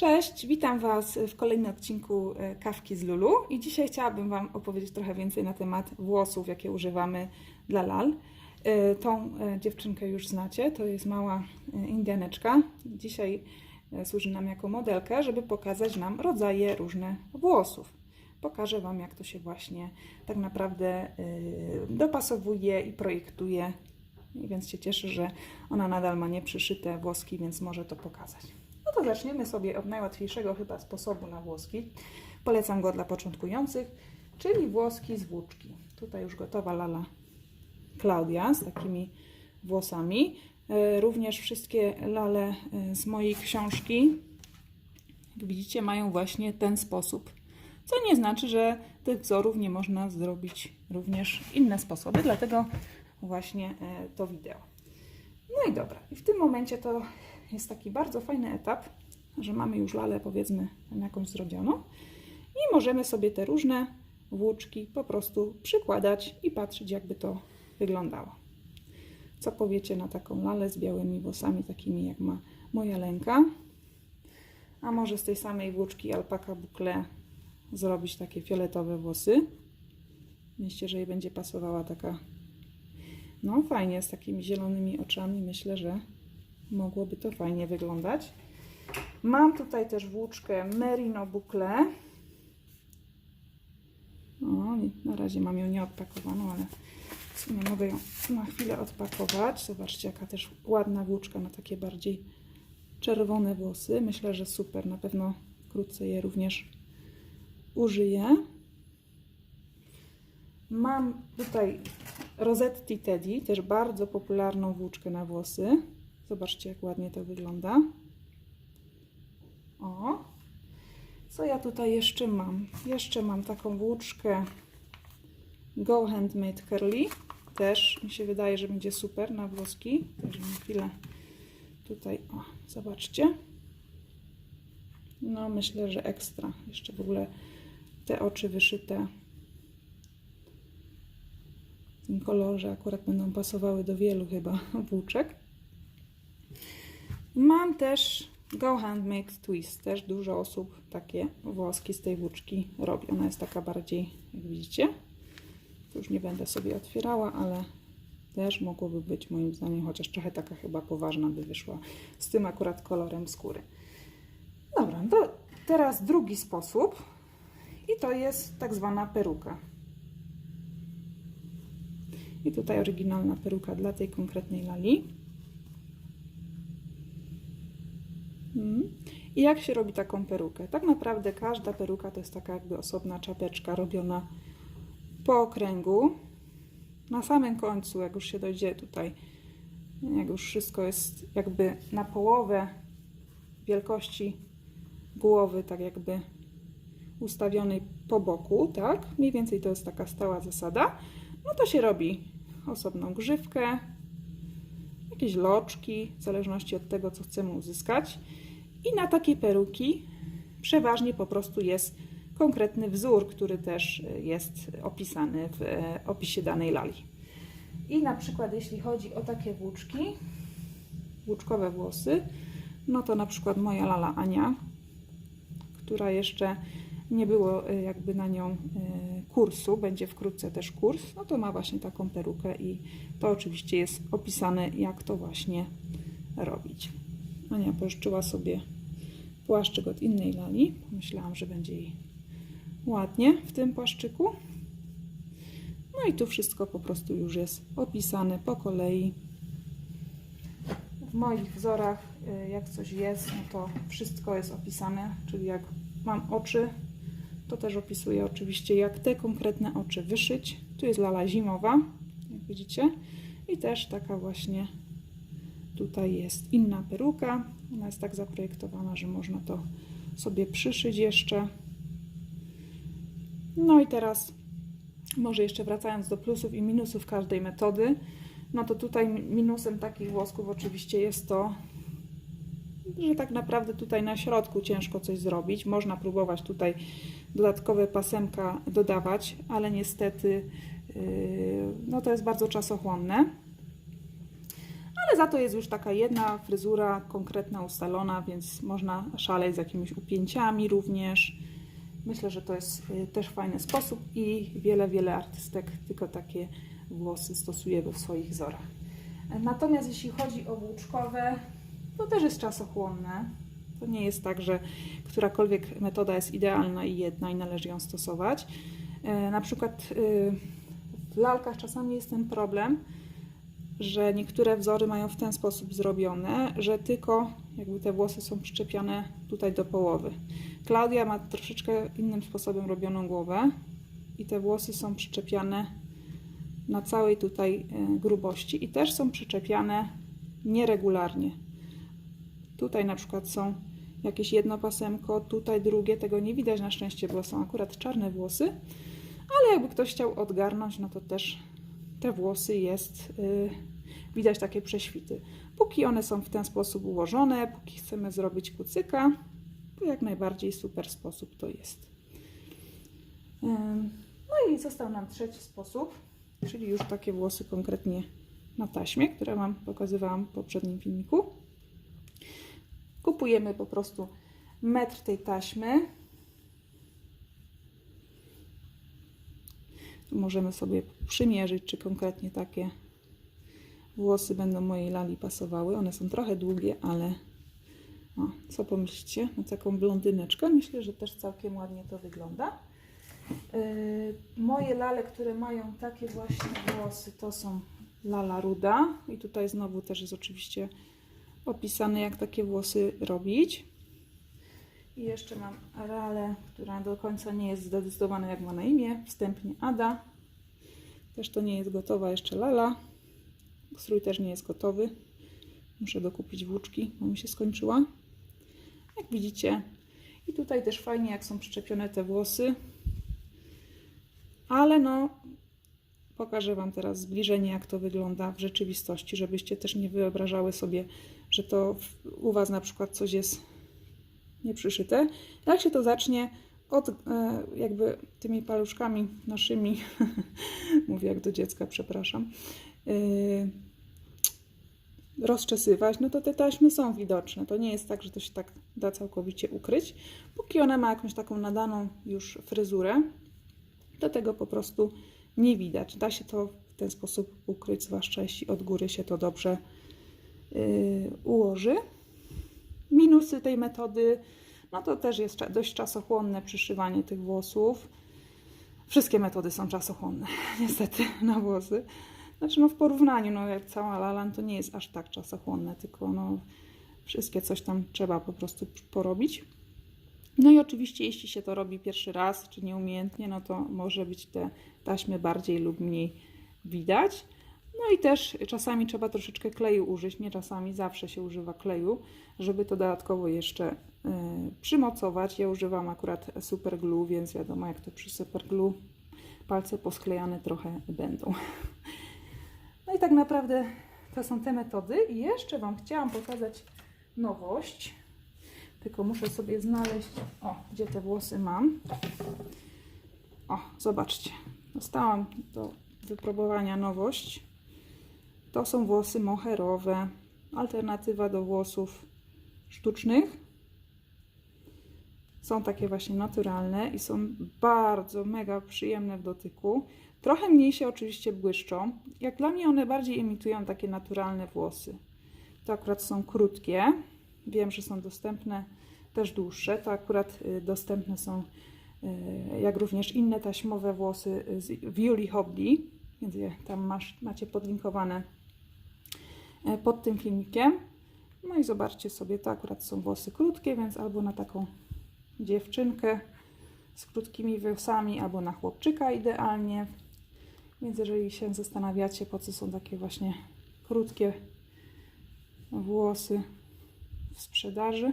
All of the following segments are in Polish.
Cześć, witam Was w kolejnym odcinku e, Kawki z Lulu i dzisiaj chciałabym Wam opowiedzieć trochę więcej na temat włosów, jakie używamy dla lal. E, Tą e, dziewczynkę już znacie, to jest mała indianeczka. Dzisiaj służy nam jako modelkę, żeby pokazać nam rodzaje różne włosów. Pokażę Wam, jak to się właśnie tak naprawdę dopasowuje i projektuje. Więc się cieszę, że ona nadal ma nieprzyszyte włoski, więc może to pokazać. No to zaczniemy sobie od najłatwiejszego chyba sposobu na włoski. Polecam go dla początkujących, czyli włoski z włóczki. Tutaj już gotowa lala Klaudia z takimi włosami. E, Również wszystkie lale e, z mojej książki, jak widzicie, mają właśnie ten sposób. Co nie znaczy, że tych wzorów nie można zrobić również inne sposoby, dlatego właśnie e, to wideo. No i dobra, i w tym momencie to jest taki bardzo fajny etap, że mamy już lalę powiedzmy jakąś zrobioną i możemy sobie te różne włóczki po prostu przykładać i patrzeć jakby to wyglądało. Co powiecie na taką lalę z białymi włosami, takimi jak ma moja lęka? A może z tej samej włóczki alpaka boucle zrobić takie fioletowe włosy? Myślę, że jej będzie pasowała taka no fajnie, z takimi zielonymi oczami myślę, że mogłoby to fajnie wyglądać. Mam tutaj też włóczkę Merino Boucle. O, na razie mam ją nieodpakowaną, ale w sumie mogę ją na chwilę odpakować. Zobaczcie, jaka też ładna włóczka na takie bardziej czerwone włosy. Myślę, że super. Na pewno wkrótce je również użyję. Mam tutaj Rosetti Teddy, też bardzo popularną włóczkę na włosy. Zobaczcie, jak ładnie to wygląda. O, co ja tutaj jeszcze mam? Jeszcze mam taką włóczkę Go Handmade Curly. Też mi się wydaje, że będzie super na włoski. Także chwilę tutaj, o, zobaczcie. No, myślę, że ekstra. Jeszcze w ogóle te oczy wyszyte w tym kolorze akurat będą pasowały do wielu chyba włóczek. Mam też Go Handmade Twist. Też dużo osób takie włoski z tej włóczki robi. Ona jest taka bardziej, jak widzicie. Już nie będę sobie otwierała, ale też mogłoby być moim zdaniem, chociaż trochę taka chyba poważna by wyszła z tym akurat kolorem skóry. Dobra, to teraz drugi sposób i to jest tak zwana peruka. I tutaj oryginalna peruka dla tej konkretnej lali. I jak się robi taką perukę? Tak naprawdę każda peruka to jest taka jakby osobna czapeczka robiona po okręgu. Na samym końcu, jak już się dojdzie tutaj, jak już wszystko jest jakby na połowę wielkości głowy, tak jakby ustawionej po boku, tak? Mniej więcej to jest taka stała zasada. No to się robi osobną grzywkę, jakieś loczki, w zależności od tego, co chcemy uzyskać. I na takie peruki przeważnie po prostu jest konkretny wzór, który też jest opisany w e, opisie danej lali. I na przykład jeśli chodzi o takie włóczki, włóczkowe włosy, no to na przykład moja lala Ania, która jeszcze nie było e, jakby na nią e, kursu, będzie wkrótce też kurs, no to ma właśnie taką perukę i to oczywiście jest opisane, jak to właśnie robić. Ania pożyczyła sobie płaszczyk od innej lali. Myślałam, że będzie jej ładnie w tym płaszczyku. No i tu wszystko po prostu już jest opisane po kolei. W moich wzorach, y, jak coś jest, no to wszystko jest opisane, czyli jak mam oczy, to też opisuję oczywiście, jak te konkretne oczy wyszyć. Tu jest lala zimowa, jak widzicie, i też taka właśnie tutaj jest inna peruka. Ona jest tak zaprojektowana, że można to sobie przyszyć jeszcze. No i teraz, może jeszcze wracając do plusów i minusów każdej metody, no to tutaj minusem takich włosków oczywiście jest to, że tak naprawdę tutaj na środku ciężko coś zrobić. Można próbować tutaj dodatkowe pasemka dodawać, ale niestety yy, no to jest bardzo czasochłonne. Ale za to jest już taka jedna fryzura konkretna, ustalona, więc można szaleć z jakimiś upięciami również. Myślę, że to jest y, też fajny sposób i wiele, wiele artystek tylko takie włosy stosuje w swoich wzorach. Natomiast jeśli chodzi o włóczkowe, to też jest czasochłonne. To nie jest tak, że którakolwiek metoda jest idealna i jedna i należy ją stosować. E, Na przykład y, w lalkach czasami jest ten problem, że niektóre wzory mają w ten sposób zrobione, że tylko jakby te włosy są przyczepione tutaj do połowy. Klaudia ma troszeczkę innym sposobem robioną głowę i te włosy są przyczepiane na całej tutaj e, grubości i też są przyczepiane nieregularnie. Tutaj na przykład są jakieś jedno pasemko, tutaj drugie, tego nie widać na szczęście, bo są akurat czarne włosy, ale jakby ktoś chciał odgarnąć, no to też te włosy jest, y, widać takie prześwity. Póki one są w ten sposób ułożone, póki chcemy zrobić kucyka, to jak najbardziej super sposób to jest. No i został nam trzeci sposób, czyli już takie włosy konkretnie na taśmie, które Wam pokazywałam w poprzednim filmiku. Kupujemy po prostu metr tej taśmy. Możemy sobie przymierzyć, czy konkretnie takie włosy będą mojej lali pasowały. One są trochę długie, ale o, co pomyślicie? Na taką blondyneczkę. Myślę, że też całkiem ładnie to wygląda. Yy, moje lale, które mają takie właśnie włosy, to są lala ruda. I tutaj znowu też jest oczywiście opisane, jak takie włosy robić. I jeszcze mam Ralę, która do końca nie jest zdecydowana, jak ma na imię. Wstępnie Ada. Też to nie jest gotowa jeszcze Lala. Strój też nie jest gotowy. Muszę dokupić włóczki, bo mi się skończyła. Jak widzicie. I tutaj też fajnie, jak są przyczepione te włosy. Ale no, pokażę Wam teraz zbliżenie, jak to wygląda w rzeczywistości, żebyście też nie wyobrażały sobie, że to u Was na przykład coś jest nieprzyszyte. Jak się to zacznie od e, jakby tymi paluszkami naszymi, mówię jak do dziecka, przepraszam, e, rozczesywać, no to te taśmy są widoczne. To nie jest tak, że to się tak da całkowicie ukryć. Póki ona ma jakąś taką nadaną już fryzurę, to tego po prostu nie widać. Da się to w ten sposób ukryć, zwłaszcza jeśli od góry się to dobrze yy, ułoży. Minusy tej metody, no to też jest dość czasochłonne przyszywanie tych włosów. Wszystkie metody są czasochłonne, niestety, na włosy. Znaczy, no w porównaniu, no jak cała lalan to nie jest aż tak czasochłonne, tylko no wszystkie coś tam trzeba po prostu porobić. No i oczywiście, jeśli się to robi pierwszy raz, czy nieumiejętnie, no to może być te taśmy bardziej lub mniej widać. No i też czasami trzeba troszeczkę kleju użyć, nie czasami, zawsze się używa kleju, żeby to dodatkowo jeszcze y, przymocować. Ja używam akurat super glue, więc wiadomo jak to przy super glue palce posklejane trochę będą. No i tak naprawdę to są te metody. I jeszcze Wam chciałam pokazać nowość. Tylko muszę sobie znaleźć, o, gdzie te włosy mam. O, zobaczcie. Dostałam do wypróbowania nowość. To są włosy moherowe. Alternatywa do włosów sztucznych. Są takie właśnie naturalne i są bardzo mega przyjemne w dotyku. Trochę mniej się oczywiście błyszczą. Jak dla mnie one bardziej imitują takie naturalne włosy. To akurat są krótkie. Wiem, że są dostępne też dłuższe. To akurat y, dostępne są, y, jak również inne taśmowe włosy z Violi Hobby, więc je tam masz, macie podlinkowane y, pod tym filmikiem. No i zobaczcie sobie, to akurat są włosy krótkie, więc albo na taką dziewczynkę z krótkimi włosami, albo na chłopczyka idealnie. Więc jeżeli się zastanawiacie, po co są takie właśnie krótkie włosy w sprzedaży,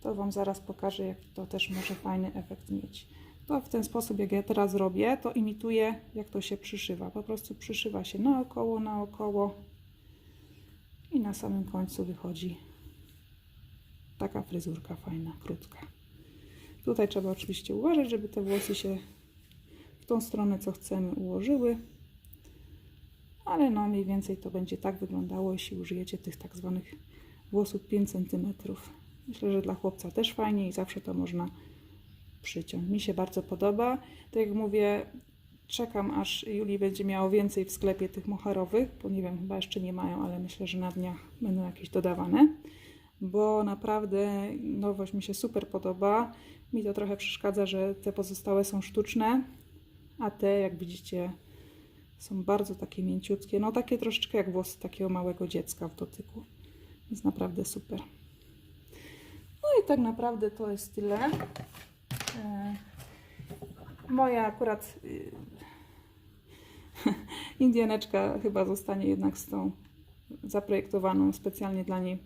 to Wam zaraz pokażę, jak to też może fajny efekt mieć. To w ten sposób, jak ja teraz robię, to imituję, jak to się przyszywa. Po prostu przyszywa się naokoło, naokoło i na samym końcu wychodzi taka fryzurka fajna, krótka. Tutaj trzeba oczywiście uważać, żeby te włosy się w tą stronę, co chcemy, ułożyły. ale no mniej więcej to będzie tak wyglądało, jeśli użyjecie tych tak zwanych włosów 5 cm. Myślę, że dla chłopca też fajnie i zawsze to można przyciąć. Mi się bardzo podoba. Tak jak mówię, czekam aż Julii będzie miało więcej w sklepie tych moharowych, bo nie wiem, chyba jeszcze nie mają, ale myślę, że na dniach będą jakieś dodawane, bo naprawdę nowość mi się super podoba. Mi to trochę przeszkadza, że te pozostałe są sztuczne, a te, jak widzicie, są bardzo takie mięciutkie, no takie troszeczkę jak włosy takiego małego dziecka w dotyku. Jest naprawdę super. No i tak naprawdę to jest tyle. E, Moja akurat y, Indianeczka chyba zostanie jednak z tą zaprojektowaną specjalnie dla niej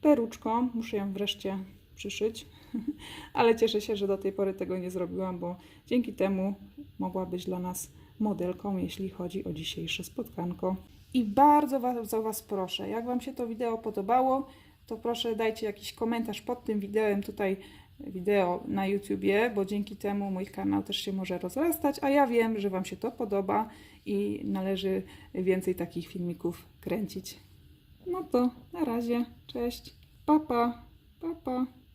peruczką. Muszę ją wreszcie przyszyć, ale cieszę się, że do tej pory tego nie zrobiłam, bo dzięki temu mogła być dla nas modelką, jeśli chodzi o dzisiejsze spotkanko. I bardzo was, Was proszę, jak Wam się to wideo podobało, to proszę dajcie jakiś komentarz pod tym wideem tutaj wideo na YouTubie, bo dzięki temu mój kanał też się może rozrastać, a ja wiem, że Wam się to podoba i należy więcej takich filmików kręcić. No to na razie, cześć, papa, papa. Pa.